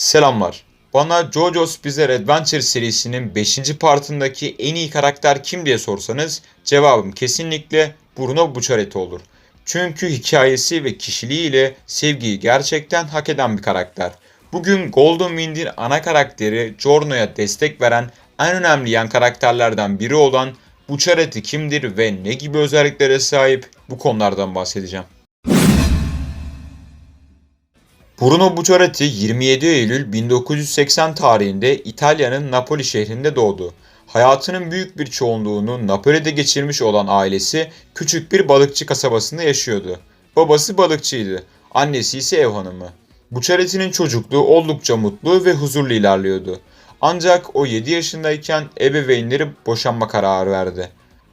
Selamlar. Bana JoJo's Bizarre Adventure serisinin 5. partındaki en iyi karakter kim diye sorsanız cevabım kesinlikle Bruno Bucciarati olur. Çünkü hikayesi ve kişiliğiyle sevgiyi gerçekten hak eden bir karakter. Bugün Golden Wind'in ana karakteri Giorno'ya destek veren en önemli yan karakterlerden biri olan Bucciarati kimdir ve ne gibi özelliklere sahip bu konulardan bahsedeceğim. Bruno Bucciarati 27 Eylül 1980 tarihinde İtalya'nın Napoli şehrinde doğdu. Hayatının büyük bir çoğunluğunu Napoli'de geçirmiş olan ailesi küçük bir balıkçı kasabasında yaşıyordu. Babası balıkçıydı, annesi ise ev hanımı. Bucciarati'nin çocukluğu oldukça mutlu ve huzurlu ilerliyordu. Ancak o 7 yaşındayken ebeveynleri boşanma kararı verdi.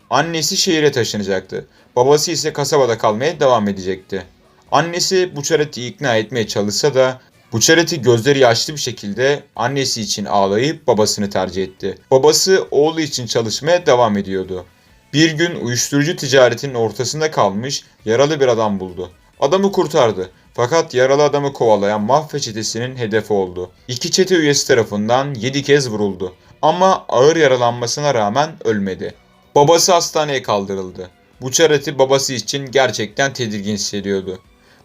Annesi şehire taşınacaktı. Babası ise kasabada kalmaya devam edecekti. Annesi Bucciarati'yi ikna etmeye çalışsa da Bucciarati gözleri yaşlı bir şekilde annesi için ağlayıp babasını tercih etti. Babası oğlu için çalışmaya devam ediyordu. Bir gün uyuşturucu ticaretinin ortasında kalmış yaralı bir adam buldu. Adamı kurtardı. Fakat yaralı adamı kovalayan mafya çetesinin hedefi oldu. İki çete üyesi tarafından 7 kez vuruldu. Ama ağır yaralanmasına rağmen ölmedi. Babası hastaneye kaldırıldı. Bucciarati babası için gerçekten tedirgin hissediyordu.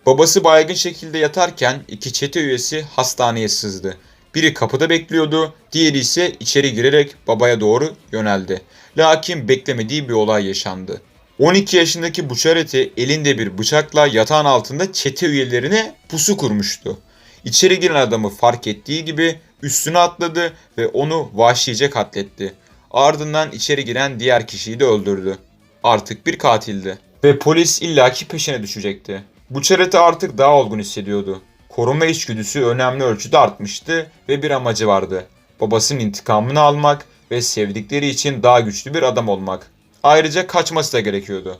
Babası baygın şekilde yatarken iki çete üyesi hastaneye sızdı. Biri kapıda bekliyordu, diğeri ise içeri girerek babaya doğru yöneldi. Lakin beklemediği bir olay yaşandı. 12 yaşındaki Bucciarati elinde bir bıçakla yatağın altında çete üyelerine pusu kurmuştu. İçeri giren adamı fark ettiği gibi üstüne atladı ve onu vahşice katletti. Ardından içeri giren diğer kişiyi de öldürdü. Artık bir katildi. Ve polis illaki peşine düşecekti. Bucciarati artık daha olgun hissediyordu. Koruma içgüdüsü önemli ölçüde artmıştı ve bir amacı vardı. Babasının intikamını almak ve sevdikleri için daha güçlü bir adam olmak. Ayrıca kaçması da gerekiyordu.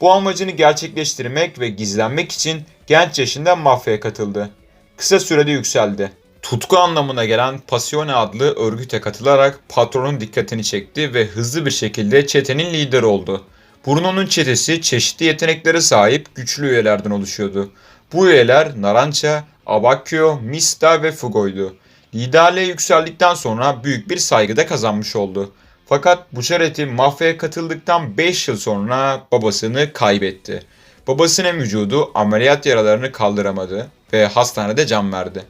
Bu amacını gerçekleştirmek ve gizlenmek için genç yaşında mafyaya katıldı. Kısa sürede yükseldi. Tutku anlamına gelen Passione adlı örgüte katılarak patronun dikkatini çekti ve hızlı bir şekilde çetenin lideri oldu. Bruno'nun çetesi çeşitli yeteneklere sahip güçlü üyelerden oluşuyordu. Bu üyeler Narança, Abacchio, Mista ve Fugo'ydu. Liderliğe yükseldikten sonra büyük bir saygıda kazanmış oldu. Fakat Bucciarati mafyaya katıldıktan 5 yıl sonra babasını kaybetti. Babasının vücudu ameliyat yaralarını kaldıramadı ve hastanede can verdi.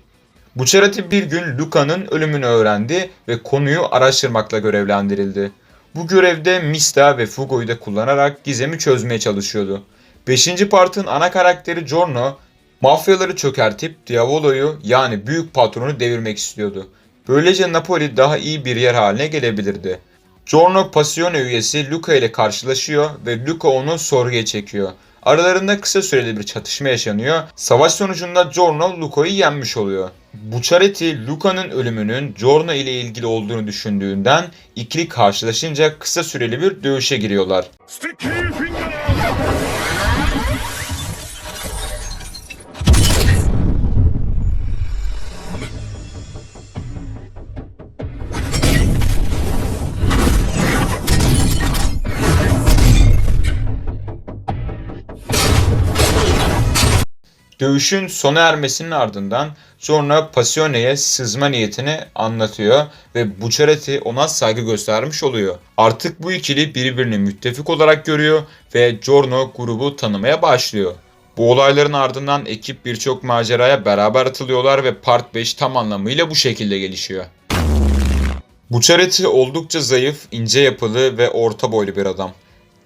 Bucciarati bir gün Luca'nın ölümünü öğrendi ve konuyu araştırmakla görevlendirildi. Bu görevde Mista ve Fugo'yu da kullanarak gizemi çözmeye çalışıyordu. 5. partın ana karakteri Giorno, mafyaları çökertip Diavolo'yu yani büyük patronu devirmek istiyordu. Böylece Napoli daha iyi bir yer haline gelebilirdi. Giorno Passione üyesi Luca ile karşılaşıyor ve Luca onu sorguya çekiyor. Aralarında kısa süreli bir çatışma yaşanıyor. Savaş sonucunda Giorno Luca'yı yenmiş oluyor. Bucciarati, Luca'nın ölümünün Giorno ile ilgili olduğunu düşündüğünden ikili karşılaşınca kısa süreli bir dövüşe giriyorlar. Dövüşün sona ermesinin ardından sonra Passione'ye sızma niyetini anlatıyor ve Bucciarati ona saygı göstermiş oluyor. Artık bu ikili birbirini müttefik olarak görüyor ve Giorno grubu tanımaya başlıyor. Bu olayların ardından ekip birçok maceraya beraber atılıyorlar ve Part 5 tam anlamıyla bu şekilde gelişiyor. Bucciarati oldukça zayıf, ince yapılı ve orta boylu bir adam.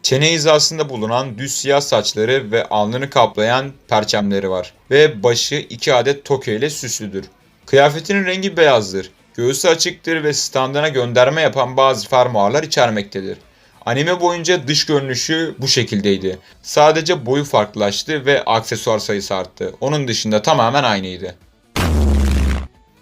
Çene hizasında bulunan düz siyah saçları ve alnını kaplayan perçemleri var. Ve başı iki adet toke ile süslüdür. Kıyafetinin rengi beyazdır. Göğsü açıktır ve standına gönderme yapan bazı fermuarlar içermektedir. Anime boyunca dış görünüşü bu şekildeydi. Sadece boyu farklılaştı ve aksesuar sayısı arttı. Onun dışında tamamen aynıydı.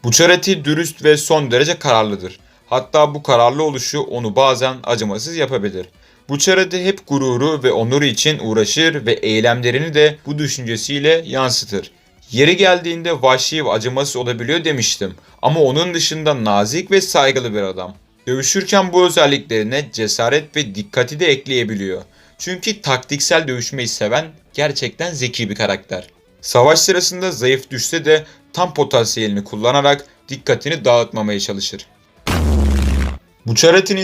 Bucciarati dürüst ve son derece kararlıdır. Hatta bu kararlı oluşu onu bazen acımasız yapabilir. Bucciarati hep gururu ve onuru için uğraşır ve eylemlerini de bu düşüncesiyle yansıtır. Yeri geldiğinde vahşi ve acımasız olabiliyor demiştim ama onun dışında nazik ve saygılı bir adam. Dövüşürken bu özelliklerine cesaret ve dikkati de ekleyebiliyor. Çünkü taktiksel dövüşmeyi seven gerçekten zeki bir karakter. Savaş sırasında zayıf düşse de tam potansiyelini kullanarak dikkatini dağıtmamaya çalışır. Bu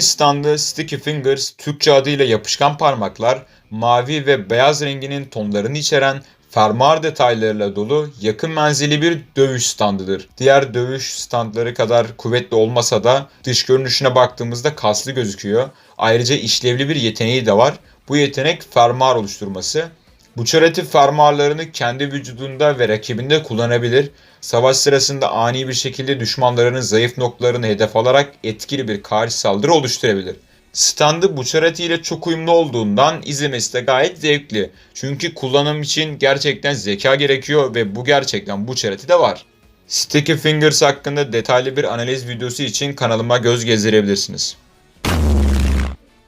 standı Sticky Fingers, Türkçe adıyla yapışkan parmaklar, mavi ve beyaz renginin tonlarını içeren fermuar detaylarıyla dolu yakın menzilli bir dövüş standıdır. Diğer dövüş standları kadar kuvvetli olmasa da dış görünüşüne baktığımızda kaslı gözüküyor. Ayrıca işlevli bir yeteneği de var. Bu yetenek fermuar oluşturması. Bu çareti fermuarlarını kendi vücudunda ve rakibinde kullanabilir. Savaş sırasında ani bir şekilde düşmanlarının zayıf noktalarını hedef alarak etkili bir karşı saldırı oluşturabilir. Standı bu çareti ile çok uyumlu olduğundan izlemesi de gayet zevkli. Çünkü kullanım için gerçekten zeka gerekiyor ve bu gerçekten bu çareti de var. Sticky Fingers hakkında detaylı bir analiz videosu için kanalıma göz gezdirebilirsiniz.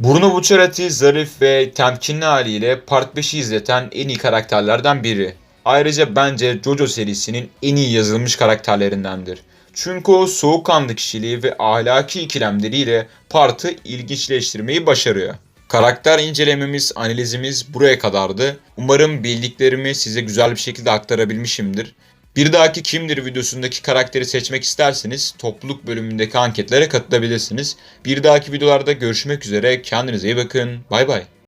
Bruno Bucciarati zarif ve temkinli haliyle Part 5'i izleten en iyi karakterlerden biri. Ayrıca bence Jojo serisinin en iyi yazılmış karakterlerindendir. Çünkü o soğukkanlı kişiliği ve ahlaki ikilemleriyle Part'ı ilginçleştirmeyi başarıyor. Karakter incelememiz, analizimiz buraya kadardı. Umarım bildiklerimi size güzel bir şekilde aktarabilmişimdir. Bir dahaki kimdir videosundaki karakteri seçmek isterseniz topluluk bölümündeki anketlere katılabilirsiniz. Bir dahaki videolarda görüşmek üzere. Kendinize iyi bakın. Bay bay.